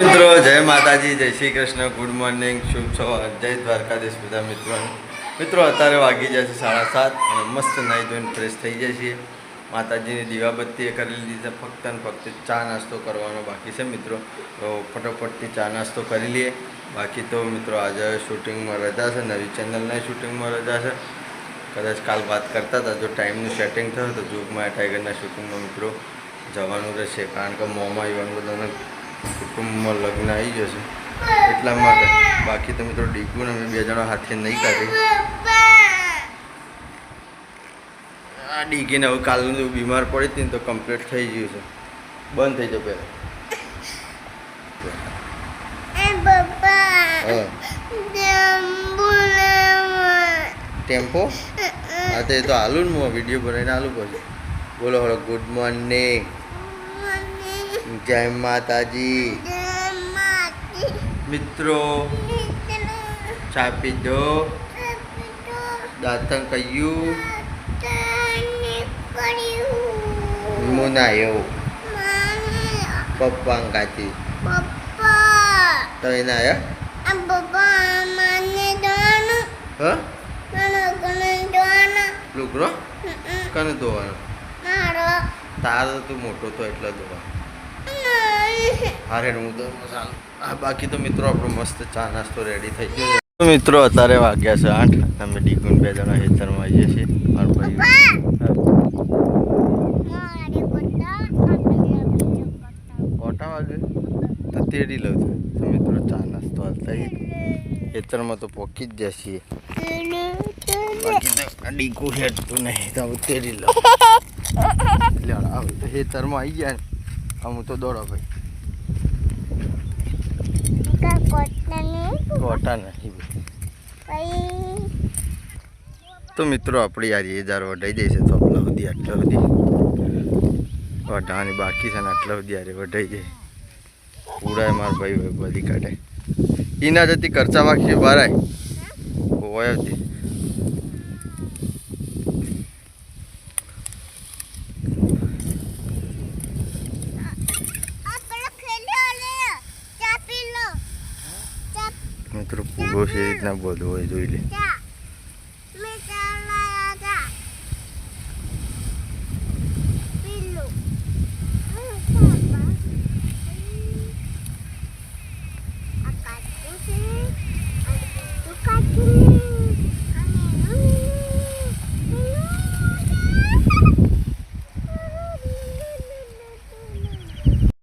મિત્રો, જય માતાજી, જય શ્રી કૃષ્ણ ગુડ મોર્નિંગ શુભ સવાર, જય દ્વારકાધીશ બધા મિત્રો. મિત્રો, અત્યારે વાગી જશે સાડા સાત અને મસ્ત નાહી ધોઈને ફ્રેશ થઈ જાય છીએ. માતાજીની દીવાબત્તી કરી લીધી છે ફક્ત ને ફક્ત ચા નાસ્તો કરવાનો બાકી છે મિત્રો. તો ફટોફટથી ચા નાસ્તો કરી લઈએ. બાકી તો મિત્રો, આજે શૂટિંગમાં રજા છે, નવી ચેનલના શૂટિંગમાં રજા છે. કદાચ કાલ વાત કરતા હતા, જો ટાઈમનું સેટિંગ થયું તો જોગમાં ટાઈગરના શૂટિંગમાં મિત્રો જવાનું રહેશે. કારણ કે મોંમાં યુવાન બધાને કુટુંબમાં લગ્ન આવી જશે એટલા માટે. બાકી તો મિત્રો ડીકુને અમે બે જણા હાથે નહીં કાઢી. આ ડીકીને હવે કાલનું બીમાર પડી હતી ને તો કમ્પ્લીટ થઈ ગયું છે. બંધ થઈ જશે પહેલાં. ટેમ્પો? હા તો એ તો હાલું ને હું વીડિયો બનાવીને હાલું પછી. બોલો હળો ગુડ મોર્નિંગ જય માતાજી. મિત્રો ચા પીધો? દાંતન કહ્યું હું એવું પપ્પા કાચી તમે ના આવ્યા લુગરો કને ધોવાનો? તારો તું મોટો તો એટલે ધોવાનો હારે હું તો આ બાકી તો મિત્રો આપણો મસ્ત ચા નાસ્તો રેડી થઈ ગયો તો મિત્રો અત્યારે વાગ્યા છે આઠ. અમે ડીકુન બે જણા હેતરમાં આવીએ છીએ. મારો ભાઈ કોટા વાગે? તો તેડી લઉં છું તો મિત્રો ચા નાસ્તો હાલતા ખેતરમાં હેતરમાં તો પોકી જ જશે. ડીકુ હેઠતું નહીં તો તેડી લઉં એટલે હેતરમાં આવી ગયા ને. હું તો દોડો ભાઈ. કોટા નથી તો મિત્રો આપણી યાર એ હજાર વઢાઈ જાય છે તો આટલા સુધી આટલા સુધી. વઢાવાની બાકી છે ને આટલા સુધી યારે વઢાઈ જાય પૂરા મારા ભાઈ ભાઈ બધી કાઢે. એના જતી ખર્ચા વાગશે ભરાય હોય હતી મિત્રો પૂરો છે એ રીતના બધું હોય જોઈ લે.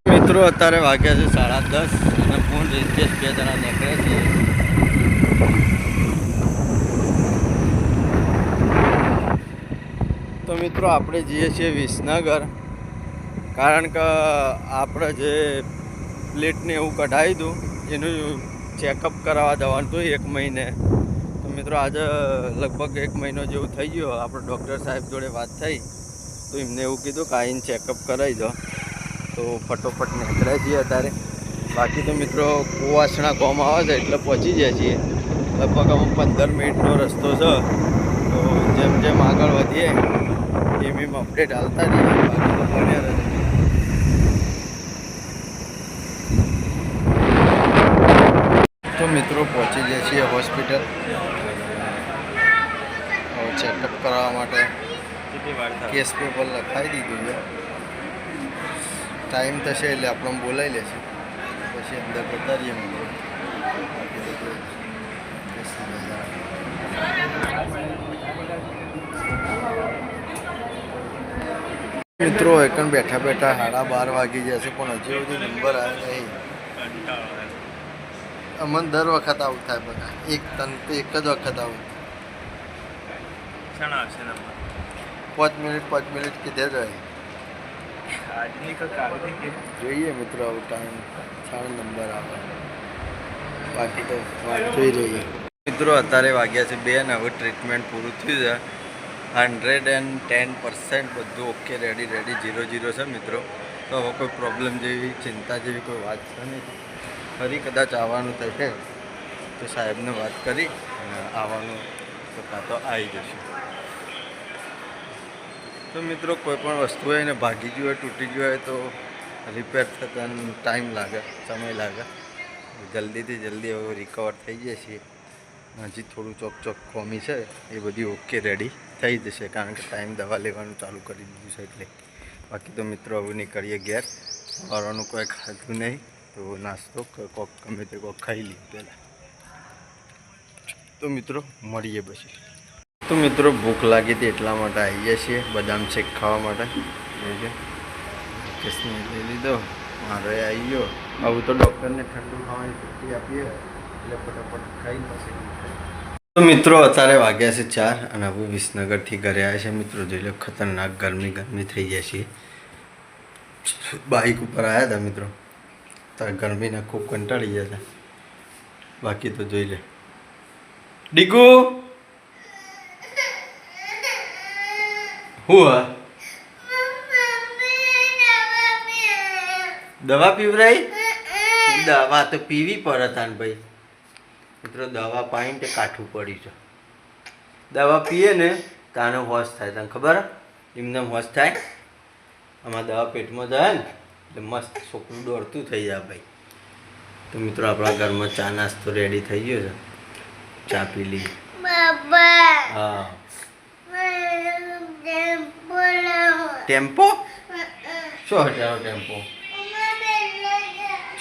મિત્રો અત્યારે વાગ્યા છે સાડા દસ અને ફોન રીતેશ બે જણા નીકળે છે. તો મિત્રો, આપણે જઈએ છીએ વિસનગર. કારણ કે આપણે જે પ્લેટને એવું કઢાવી દઉં, એનું ચેકઅપ કરાવવા જવાનું હતું એક મહિને. તો મિત્રો, આજે લગભગ એક મહિનો જેવું થઈ ગયો. આપણે ડૉક્ટર સાહેબ જોડે વાત થઈ. તો એમને એવું કીધું કે આવીને ચેકઅપ કરાવી દો. તો ફટોફટ નીકળ્યા છીએ અત્યારે. બાકી તો મિત્રો, કુવાસણા ગામ આવે છે એટલે પહોંચી જાય છીએ. લગભગ અમુક પંદર મિનિટનો રસ્તો છે. તો જેમ જેમ આગળ વધીએ એમ એમ અપડેટ હાલતા જઈએ. બાકી તો બન્યા રહે. તો મિત્રો પહોંચી જઈએ છીએ હોસ્પિટલ ચેકઅપ કરાવવા માટે કેસ પેપર લખાઈ દીધું છે. ટાઈમ થશે એટલે આપણને બોલાવી લેશે. પછી અંદર જતા રહીએ મિત્રો બાકી તો કોઈ કેસની મજા આવે. મિત્રો એકન બેઠા બેઠા સાડા બાર વાગી જશે પણ હજી સુધી નંબર આવે નહીં. અમન દર વખત આવું થાય બધા. એક તન એક જ વખત આવું પાંચ મિનિટ પાંચ મિનિટ કીધે જ રહે. જોઈએ મિત્રો આવું ટાઈમ સારો નંબર આવે. બાકી તો વાત જોઈ રહીએ મિત્રો અત્યારે વાગ્યા છે બે ને હવે ટ્રીટમેન્ટ પૂરું થયું છે. હંડ્રેડ એન્ડ ટેન પર્સન્ટ બધું okay ready ready zero zero છે મિત્રો. તો હવે કોઈ પ્રોબ્લેમ જેવી, ચિંતા જેવી કોઈ વાત છે નહીં. ફરી કદાચ આવવાનું થશે તો સાહેબને વાત કરી અને આવવાનું તો કાં તો આવી જશે. તો મિત્રો કોઈ પણ વસ્તુ હોય ને ભાગી ગયું હોય, તૂટી ગયું હોય તો રિપેર થતાં ટાઈમ લાગે, સમય લાગે. જલ્દીથી જલ્દી હવે રિકવર થઈ જશે હજી થોડું ચોક ચોક ખોમી છે, એ બધી ઓકે રેડી થઈ જશે, કારણ કે ટાઈમ દવા લેવાનું ચાલુ કરી દીધું છે એટલે. બાકી તો મિત્રો, હવે નીકળીએ ઘેર. સવારનું કોઈ ખાધું નહીં, તો નાસ્તો કોક ગમે તે કોક ખાઈ લઈએ પહેલાં. તો મિત્રો, મળીએ પછી. તો મિત્રો, ભૂખ લાગી હતી એટલા માટે આવી આવીએ છીએ, બદામ શેક ખાવા માટે. જોઈજો લઈ લીધો. મારે આવી ગયો. આવું તો ડૉક્ટરને ઠંડુ ખાવાની છુટ્ટી આપીએ. તો મિત્રો, અત્યારે વાગ્યા છે ચાર અને હવે વિસનગરથી ઘરે આવ્યા છે મિત્રો. જોઈ લો, ખતરનાક ગરમી ગરમી થઈ જાય છે બાઇક ઉપર આવ્યા હતા મિત્રો. ત્યારે ગરમીના ખૂબ કંટાળી ગયા હતા. બાકી તો જોઈ લે. ડીકુ હા દવા પીવરાઈ દવા તો પીવી પડે તાન ભાઈ. મિત્રો દવા પાઈને તે કાઠું પડી છે. દવા પીએ ને તાને હોશ થાય. તને ખબર? એમને હોશ થાય. આમાં દવા પેટમાં જાય ને એટલે મસ્ત છોકરું દોડતું થઈ જાય ભાઈ. તો મિત્રો આપણા ઘરમાં ચા નાસ્તો રેડી થઈ ગયો છે. ચા પી લઈએ. હા. ટેમ્પો. શું હજારો ટેમ્પો?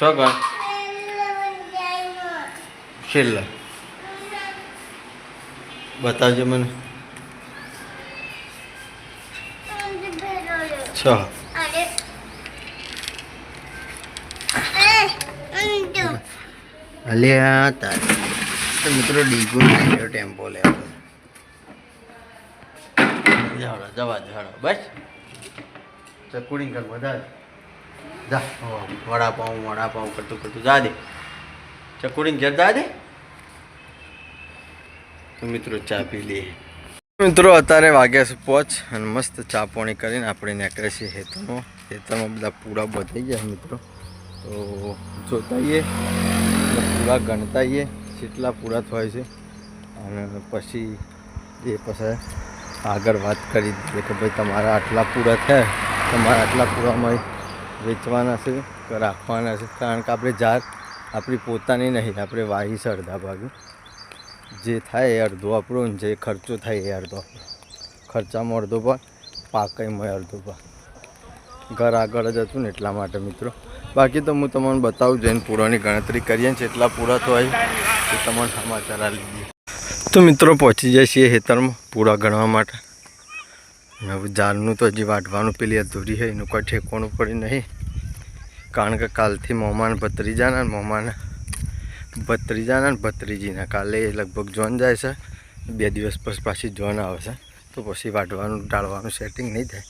છો ગણ છેલ્લા. બતાવજો મને. છ. તાર. તો મિત્રો ડીગો ટેમ્પો લેવો જાડો જવા હાડો બસ. ચકુડી કર બધા જા. હો, વડાપાઉં વડાપાઉં કરતું કરતું. જા દે. ચકુડી ઘેર જા દે. મિત્રો ચા પી લઈએ. મિત્રો, અત્યારે વાગ્યા છે પોચ અને મસ્ત ચા પાણી કરીને આપણે નીકળે છીએ ખેતરમાં ખેતરમાં બધા પૂરા બતાવી ગયા મિત્રો. તો જોતાઈએ પૂરા ગણતાઈએ કેટલા પૂરા થાય છે. અને પછી એ પછી આગળ વાત કરી દીધી કે ભાઈ તમારા આટલા પૂરા થયા, તમારા આટલા પૂરામાં વેચવાના છે કે રાખવાના છે? કારણ કે આપણે જાત આપણી પોતાની નહીં, આપણે વાહી છે ભાગે. જે થાય એ અડધો આપણો જે ખર્ચો થાય એ અડધો. ખર્ચામાં અડધો ભાગ પાકઈમાં અડધો ભાગ. ઘર આગળ જ હતું ને એટલા માટે મિત્રો. બાકી તો હું તમને બતાવું જઈને પૂરાની ગણતરી કરીએ છીએ એટલા પૂરા તો આવી એ તમને સમાચાર આ લીધી તો મિત્રો પહોંચી જાય છીએ ખેતરમાં પૂરા ગણવા માટે. નવું ઝાડનું તો હજી વાટવાનું પેલી અધૂરી છે, એનું કોઈ ઠેકોણું પડી નહીં. કારણ કે કાલથી ભત્રીજાના ને મહેમાન ભત્રીજાના ને ભત્રીજીના. કાલે લગભગ જોન જાય છે. બે દિવસ પછી પાછી જોન આવે છે. તો પછી વાટવાનું ટાળવાનું સેટિંગ નહીં થાય.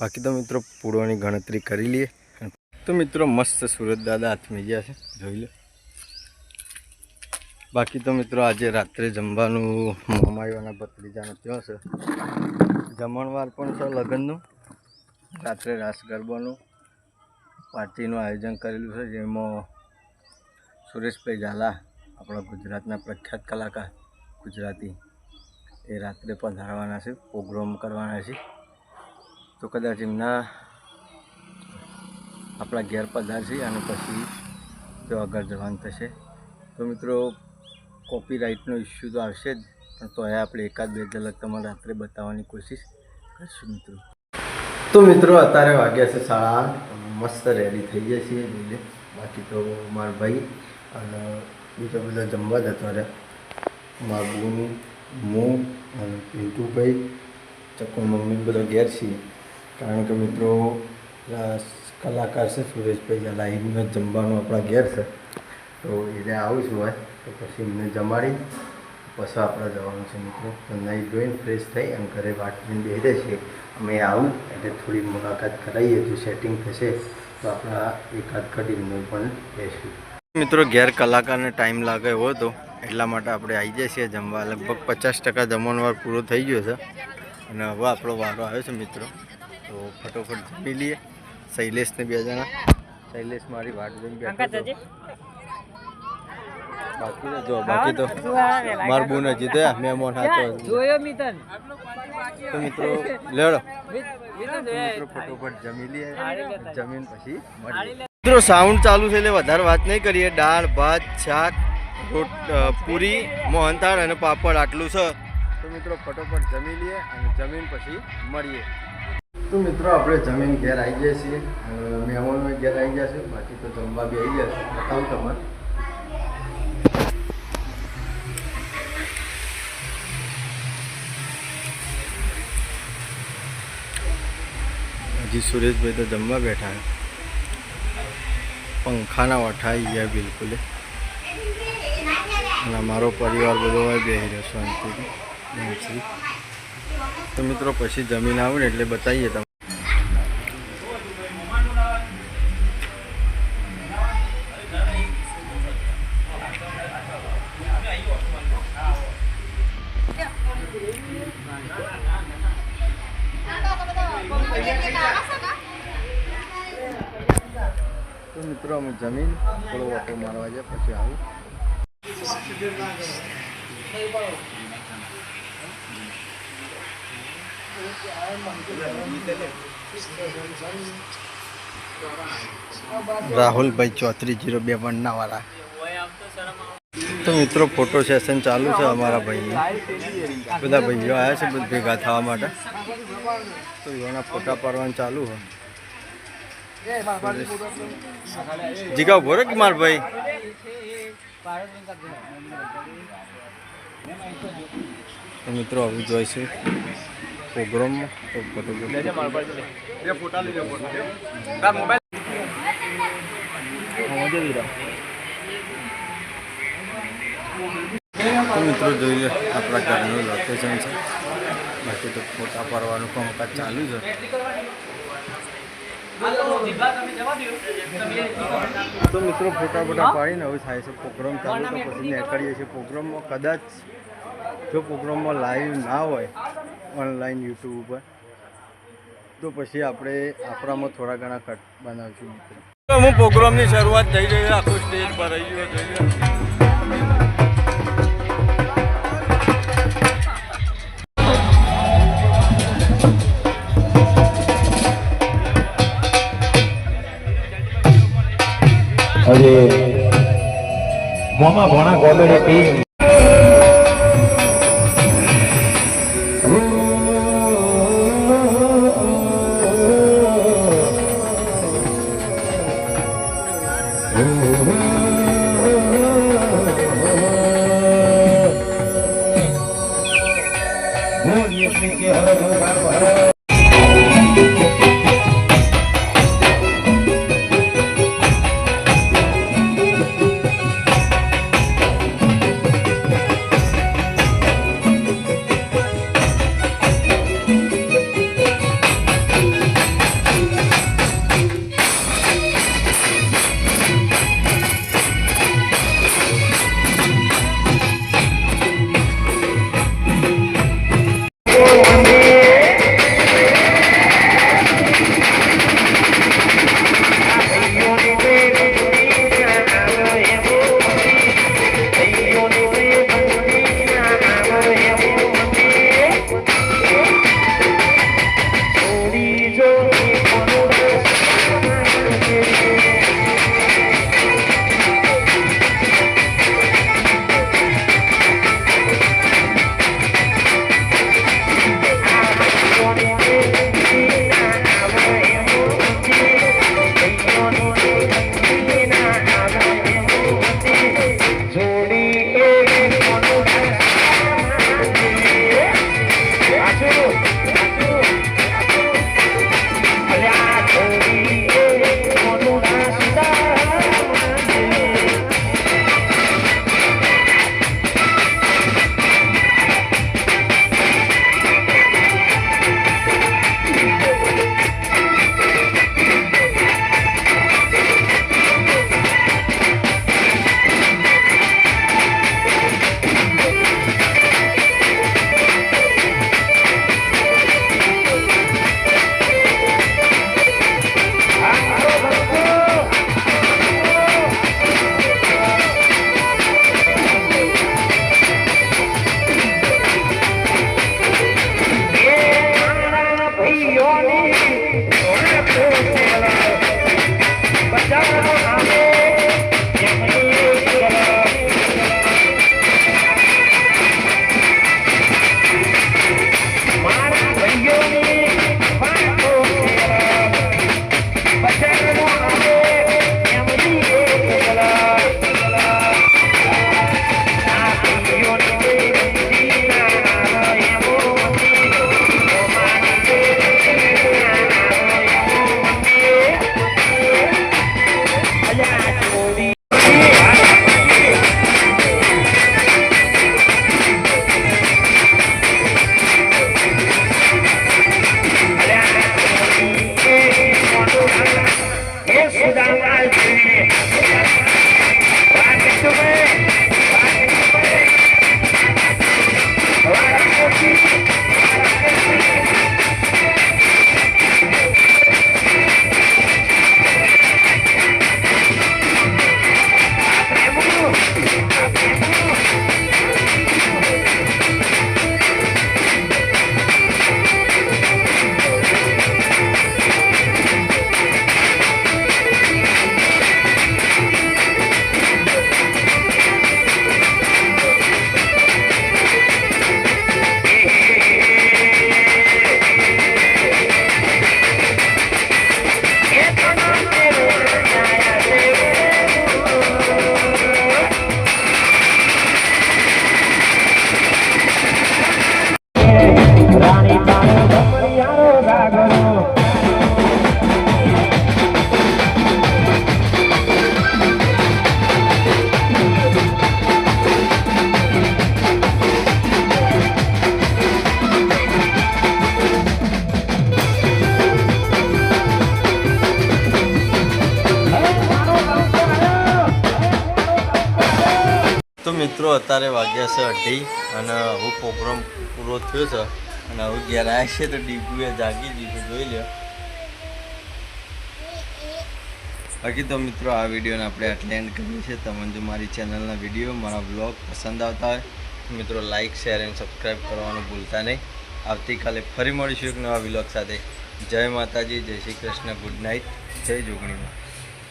બાકી તો મિત્રો પૂળોની ગણતરી કરી લઈએ. તો મિત્રો મસ્ત સુરત દાદા હાથમી ગયા છે. જોઈ લો. બાકી તો મિત્રો આજે રાત્રે જમવાનું મમાઈવાના ભત્રીજાનો ત્યાં છે. જમણવાર પણ છે લગ્નનું. રાત્રે રાસ ગરબાનું, પાર્ટીનું આયોજન કરેલું છે, જેમાં સુરેશભાઈ ઝાલા, આપણા ગુજરાતના પ્રખ્યાત કલાકાર, ગુજરાતી. એ રાત્રે પધારવાના છે પ્રોગ્રામ કરવાના છે. તો કદાચ એમના આપણા ઘેર પધારશે અને પછી તો આગળ જવાનું થશે. તો મિત્રો કોપીરાઇટનો ઇસ્યુ તો આવશે જ, પણ તો આપણે એકાદ બે ઝલક તમારે રાત્રે બતાવવાની કોશિશ કરીશું મિત્રો. તો મિત્રો, અત્યારે વાગ્યા છે સાડા મસ્ત રેડી થઈ જશે છીએ બાકી તો મારા ભાઈ અને બીજા બધા જમવા જતા રહ્યા. મારા બુનું, હું અને પિન્ટુભાઈ ચક્કુ મમ્મી બધા ઘેર છીએ. કારણ કે મિત્રો કલાકાર છે સુરેશભાઈ લાઈવમાં જમવાનું આપણા ઘેર છે. તો એને આવું હોય, તો પછી એમને જમાડી, પછી આપણે જવાનું છે મિત્રો. તો નહીં જોઈને ફ્રેશ થઈ અને ઘરે વાટીને બેસીએ છીએ. અમે આવું, એટલે થોડી મુલાકાત કરાવીએ તો સેટિંગ થશે, તો આપણા એકાદ કડીને પણ બેસીશું. મિત્રો ઘેર કલાકારને ટાઈમ લાગે એવો હતો. એટલા માટે આપણે આવી જઈએ છીએ જમવા. લગભગ પચાસ ટકા જમણવાર પૂરો થઈ ગયો છે. અને હવે આપણો વારો આવ્યો છે મિત્રો. તો ફટોફટ જમી લઈએ. શૈલેષને બે જણા. શૈલેષ મારી વાટ જોઈને બેઠો. બાકી તો જો બાકી તો માર બુન હજી તો મહેમાન હાથો જોયો મિતન. તો મિત્રો લેડો. મિત્રો ફટોફટ જમી લઈએ. જમીન પછી મળીએ મિત્રો સાઉન્ડ ચાલુ છે એટલે વધારે વાત નહીં કરીએ. દાળ ભાત શાક રોટ પૂરી મોહનથાળ અને પાપડ આટલું છે. તો મિત્રો ફટોફટ જમી લઈએ અને જમીન પછી મળીએ. તો મિત્રો આપણે જમીન ઘેર આવી ગયા છીએ. મહેમાનો ઘેર આવી ગયા છે. બાકી તો જમવા બી આવી ગયા છે. બતાવું તમારે હજી સુરેશભાઈ તો જમવા બેઠા છે. પંખાના વઠાઈ ગયા બિલકુલ. અને મારો પરિવાર બધો બેસી રહ્યો શાંતિથી. તો મિત્રો, પછી જમીન આવે ને એટલે બતાવીએ તમે તો મિત્રો, અમે જમીન થોડો ઓટો મારવા જાય, પછી આવું. રાહુલભાઈ ચોત્રીસ જીરો બે વાળા. તો મિત્રો ફોટો સેશન ચાલુ છે અમારા ભાઈની. બધા ભાઈઓ આવ્યા છે ભેગા થવા માટે. તો એના ફોટા પાડવાનું ચાલુ હોય. જીગા ઊભો રે કે માર ભાઈ? મિત્રો હવે જોઈશું પ્રોગ્રામ. તો ફોટો તો મિત્રો જોઈ લો આપણા ઘરનું લોકેશન છે. બાકી તો ફોટા પાડવાનું કામકાજ ચાલુ છે. તો મિત્રો ફોટા ફોટા પાડીને હવે થાય છે પ્રોગ્રામ ચાલુ તો પછી નીકળીએ છીએ પ્રોગ્રામમાં કદાચ જો પ્રોગ્રામમાં લાઈવ ના હોય ઓનલાઈન યુટ્યુબ ઉપર તો પછી આપણે આપણામાં થોડા ઘણા કટ બનાવીશું મિત્રો. હું પ્રોગ્રામની શરૂઆત થઈ ગઈ આખું સ્ટેજ પર રહી ગયો જોઈએ હવે મોમાં ભોણા ગોદડે પી મિત્રો, અત્યારે વાગ્યા છે અઢી અને હવે પ્રોગ્રામ પૂરો થયો છે. અને હવે ઘેર આવ્યા છે તો ડીપુએ જાગી દીધું જોઈ લ્યો. બાકી તો મિત્રો, આ વિડીયોને આપણે આટલે એન્ડ કરીએ છીએ. તમને જો મારી ચેનલના વીડિયો, મારા બ્લોગ પસંદ આવતા હોય મિત્રો લાઇક શેર એન્ડ સબસ્ક્રાઈબ કરવાનું ભૂલતા નહીં. આવતીકાલે ફરી મળીશું એક નવા વિલોગ સાથે. જય માતાજી, જય શ્રી કૃષ્ણ ગુડ નાઇટ જય જોગણીમાં.